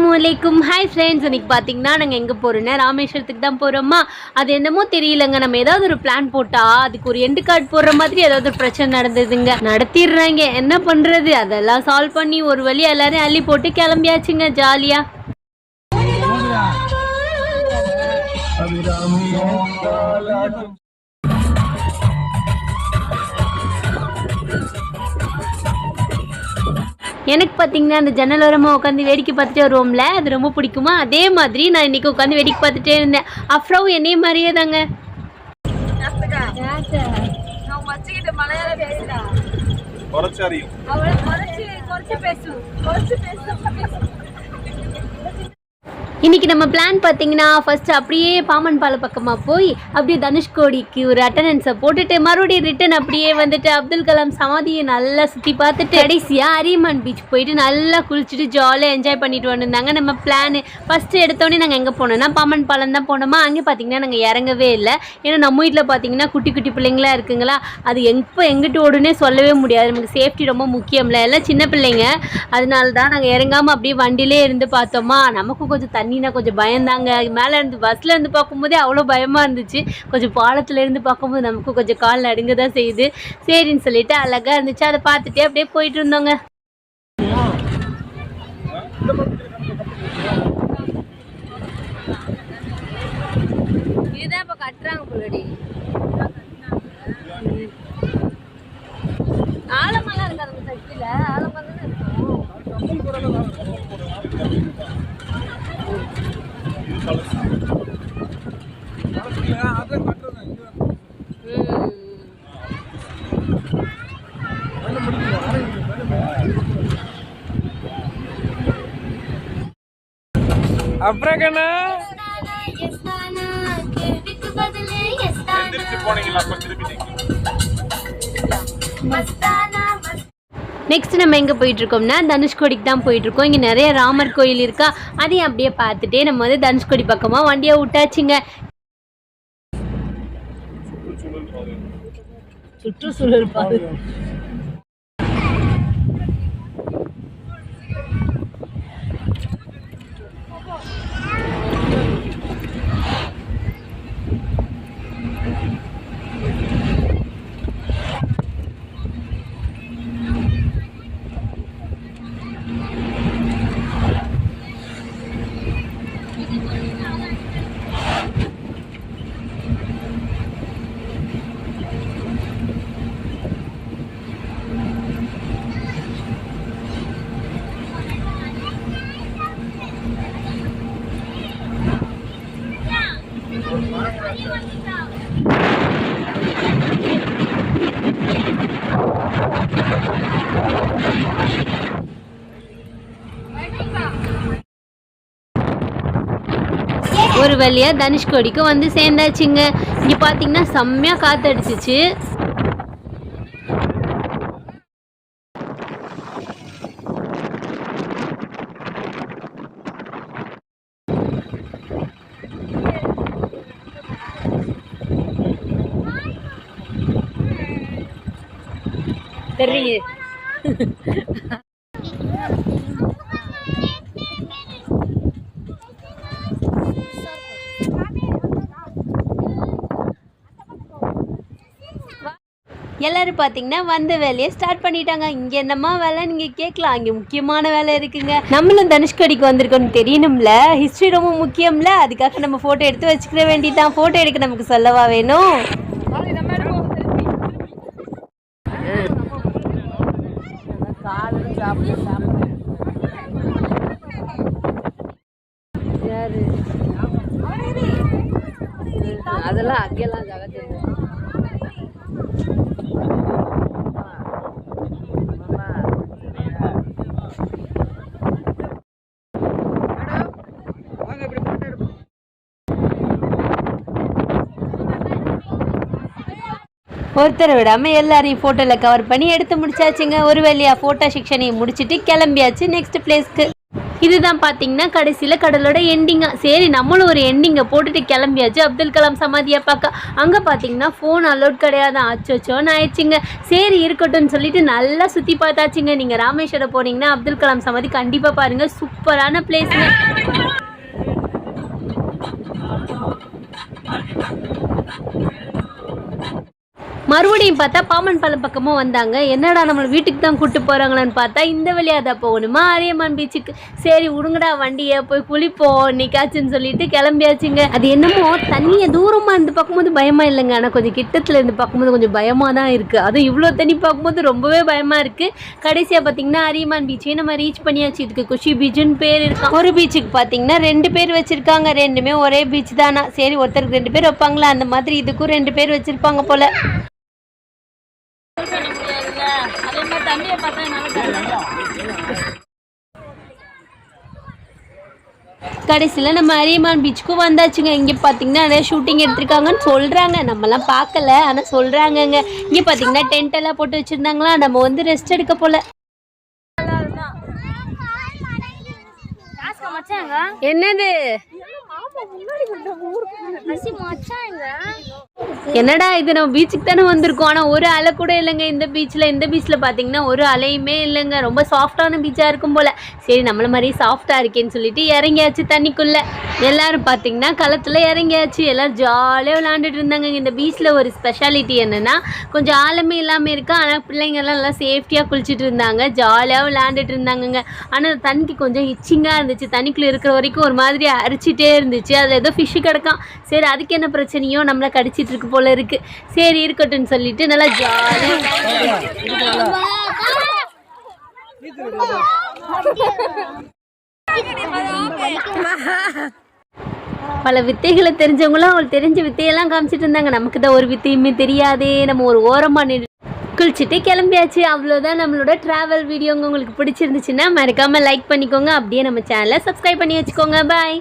அப்புறம் அலைக்கும் hi friends இன்னைக்கு பார்த்தீங்கன்னா நாங்கள் எங்கே போகிறோன்னா ராமேஸ்வரத்துக்கு தான் போகிறோமா அது என்னமோ தெரியலங்க. நம்ம ஏதாவது ஒரு பிளான் போட்டால் அதுக்கு ஒரு எண்டு கார்டு போடுற மாதிரி ஏதாவது ஒரு பிரச்சனை நடந்ததுங்க. நடத்திடுறாங்க. என்ன பண்ணுறது அதெல்லாம் சால்வ் பண்ணி ஒரு வழி எல்லாரையும் அள்ளி போட்டு கிளம்பியாச்சுங்க ஜாலியாக எனக்கு பார்த்தீங்கன்னா அந்த ஜன்னல் ஓரமாக உட்காந்து வேடிக்கை பார்த்துட்டே வருவோம்ல அது ரொம்ப பிடிக்குமா? அதே மாதிரி நான் இன்னைக்கு உட்காந்து வேடிக்கை பார்த்துட்டே இருந்தேன். அப்புறம் என்னைய மாதிரியே தாங்க. குறைச்சு அறியும். இன்றைக்கி நம்ம பிளான் பார்த்தீங்கன்னா ஃபஸ்ட்டு அப்படியே பாமன் பாலம் பக்கமாக போய் அப்படியே தனுஷ்கோடிக்கு ஒரு அட்டண்டன்ஸை போட்டுட்டு மறுபடியும் ரிட்டன் அப்படியே வந்துட்டு அப்துல் கலாம் சமாதியை நல்லா சுற்றி பார்த்துட்டு கடைசியாக அரியமான் பீச் போயிட்டு நல்லா குளிச்சுட்டு ஜாலியாக என்ஜாய் பண்ணிட்டு வந்திருந்தாங்க. நம்ம பிளான் ஃபஸ்ட்டு எடுத்தோடனே நாங்கள் எங்கே போனோம்னா பாமன் பாலம் தான் போனோமா? அங்கே பார்த்தீங்கன்னா நாங்கள் இறங்கவே இல்லை. ஏன்னா நம்ம வீட்டில் பார்த்தீங்கன்னா குட்டி குட்டி பிள்ளைங்களா இருக்குங்களா? அது எப்போ எங்கிட்டு ஓடுனே சொல்லவே முடியாது. நமக்கு சேஃப்டி ரொம்ப முக்கியம்ல. எல்லாம் சின்ன பிள்ளைங்க. அதனால தான் நாங்கள் இறங்காமல் அப்படியே வண்டியிலே இருந்து பார்த்தோமா? நமக்கும் கொஞ்சம் தண்ணினா கொஞ்சம் பயந்தாங்க. மேலே இருந்து பஸ்ஸில் இருந்து பார்க்கும்போதே அவ்வளோ பயமாக இருந்துச்சு. கொஞ்சம் பாலத்துலேருந்து பார்க்கும்போது நமக்கும் கொஞ்சம் கால் நடுங்க தான் செய்யுது. சரின்னு சொல்லிட்டு அழகாக இருந்துச்சு. அதை பார்த்துட்டே அப்படியே போயிட்டு இருந்தோங்க. இதுதான் இப்போ கட்டுறாங்க புள்ளடி ஆழமெல்லாம் இருக்காது சக்தியில் ஆழமாக தானே இருக்கும் அதை கட்டுறேன் ம். அப்புறம் கண்ணா? நெக்ஸ்ட் நம்ம எங்கே போயிட்டுருக்கோம்னா தனுஷ்கோடிக்கு தான் போயிட்டுருக்கோம். இங்கே நிறைய ராமர் கோயில் இருக்கா? அதையும் அப்படியே பார்த்துட்டே நம்ம வந்து தனுஷ்கோடி பக்கமாக வண்டியை விட்டாச்சுங்க. சுற்றுச்சூழல் பாது. Come on. ஒரு வழியாக தனுஷ்கோடிக்கு வந்து சேர்ந்தாச்சுங்க. இங்கே பார்த்தீங்கன்னா செம்மையாக காற்றடிச்சிச்சு தெரியுங்க எல்லோரும் பார்த்தீங்கன்னா வந்த வேலையை ஸ்டார்ட் பண்ணிட்டாங்க. இங்கே என்னம்மா வேலை? நீங்கள் கேட்கலாம். அங்கே முக்கியமான வேலை இருக்குங்க. நம்மளும் தனுஷ்கோடிக்கு வந்திருக்கோம்னு தெரியணும்ல. ஹிஸ்ட்ரி ரொம்ப முக்கியம்ல. அதுக்காக நம்ம ஃபோட்டோ எடுத்து வச்சுக்கிற வேண்டியதான் ஃபோட்டோ எடுக்க நமக்கு சொல்லவா வேணும்? அதெல்லாம் அங்கெல்லாம் ஜகத்து ஒருத்தரை விடாமல் எல்லாரையும் ஃபோட்டோவில் கவர் பண்ணி எடுத்து முடிச்சாச்சுங்க. ஒரு வேலையாக ஃபோட்டோ செக்ஷனையும் முடிச்சிட்டு கிளம்பியாச்சு. நெக்ஸ்ட் பிளேஸ்க்கு இதுதான் பார்த்தீங்கன்னா கடைசியில் கடலோட எண்டிங்காக சரி நம்மளும் ஒரு எண்டிங்கை போட்டுட்டு கிளம்பியாச்சு. அப்துல் கலாம் சமாதியை பார்க்க. அங்கே பார்த்தீங்கன்னா ஃபோன் அலோட் கிடையாது. அச்சோச்சோன்னு ஆயிடுச்சுங்க சரி இருக்கட்டும்னு சொல்லிட்டு நல்லா சுற்றி பார்த்தாச்சுங்க. நீங்கள் ராமேஸ்வரம் போனீங்கன்னா அப்துல் கலாம் சமாதி கண்டிப்பாக பாருங்கள் சூப்பரான பிளேஸுங்க மறுபடியும் பார்த்தா பாமன் பாலம் பக்கமும் வந்தாங்க. என்னடா நம்மளை வீட்டுக்கு தான் கூப்பிட்டு போகிறாங்களான்னு பார்த்தா இந்த வழியாக தான் போகணுமா? அரியமான் பீச்சுக்கு சரி விடுங்கடா வண்டியை போய் குளிப்போம் இன்னைக்காச்சுன்னு சொல்லிட்டு கிளம்பியாச்சுங்க. அது என்னமோ தண்ணியை தூரமாக இருந்து பார்க்கும்போது பயமாக இல்லைங்க. ஆனால் கொஞ்சம் கிட்டத்தில் இருந்து பார்க்கும்போது கொஞ்சம் பயமாக தான் இருக்குது அதுவும் இவ்வளோ தண்ணி பார்க்கும்போது ரொம்பவே பயமாக இருக்குது கடைசியாக பார்த்தீங்கன்னா அரியமான் பீச்சையும் நம்ம ரீச் பண்ணியாச்சு. இதுக்கு குஷி பீச்சுன்னு பேர் இருக்கா ஒரு பீச்சுக்கு பார்த்தீங்கன்னா ரெண்டு பேர் வச்சுருக்காங்க. ரெண்டுமே ஒரே பீச் தானா? சரி ஒருத்தருக்கு ரெண்டு பேர் வைப்பாங்களா? அந்த மாதிரி இதுக்கும் ரெண்டு பேர் வச்சுருப்பாங்க போல. கடைசியில் நம்ம அரியமான் பீச்சுக்கும் வந்தாச்சுங்க. இங்கே பார்த்தீங்கன்னா நிறைய ஷூட்டிங் எடுத்திருக்காங்கன்னு சொல்கிறாங்க நம்மலாம் பார்க்கல ஆனால் சொல்கிறாங்கங்க இங்கே பார்த்தீங்கன்னா டென்ட் எல்லாம் போட்டு வச்சுருந்தாங்களா? நம்ம வந்து ரெஸ்ட் எடுக்க போல. என்னது? என்னடா இது? நம்ம பீச்சுக்கு தானே வந்திருக்கோம். ஆனால் ஒரு அலை கூட இல்லைங்க. இந்த பீச்சில் இந்த பீச்சில் பார்த்தீங்கன்னா ஒரு அலையுமே இல்லைங்க. ரொம்ப சாஃப்டான பீச்சாக இருக்கும் போல். சரி நம்மள மாதிரி சாஃப்டாக இருக்கேன்னு சொல்லிட்டு இறங்கியாச்சு தண்ணிக்குள்ளே. எல்லோரும் பார்த்தீங்கன்னா களத்தில் இறங்கியாச்சு. எல்லோரும் ஜாலியாக விளாண்டுட்டு இருந்தாங்க இந்த பீச்சில் ஒரு ஸ்பெஷாலிட்டி என்னென்னா கொஞ்சம் ஆழமே இல்லாமல் இருக்கா. ஆனால் பிள்ளைங்கெல்லாம் நல்லா சேஃப்டியாக குளிச்சுட்டு இருந்தாங்க. ஜாலியாக விளாண்டுட்டு இருந்தாங்கங்க. ஆனால் தண்ணிக்கு கொஞ்சம் இச்சிங்காக இருந்துச்சு. தண்ணிக்குள்ளே இருக்கிற வரைக்கும் ஒரு மாதிரி அரிச்சிட்டே இருந்துச்சு. அதில் ஏதோ ஃபிஷ்ஷு கிடக்கான் சரி அதுக்கு என்ன பிரச்சனையோ? நம்மளை கடிச்சிட்டு இருக்கு போல இருக்கு. சரி இருக்கட்டும்னு சொல்லிட்டு நல்லா ஜாலியாக பல வித்தைகளை தெரிஞ்சவங்களும் அவங்களுக்கு தெரிஞ்ச வித்தையெல்லாம் காமிச்சிட்டு இருந்தாங்க. நமக்கு தான் ஒரு வித்தையுமே தெரியாதே. நம்ம ஒரு ஓரமாக நின்று குளிச்சுட்டு கிளம்பியாச்சு. அவ்வளோதான் நம்மளோட ட்ராவல் வீடியோங்க உங்களுக்கு பிடிச்சிருந்துச்சுன்னா மறக்காமல் லைக் பண்ணிக்கோங்க. அப்படியே நம்ம சேனலை சப்ஸ்கிரைப் பண்ணி வச்சுக்கோங்க. பாய்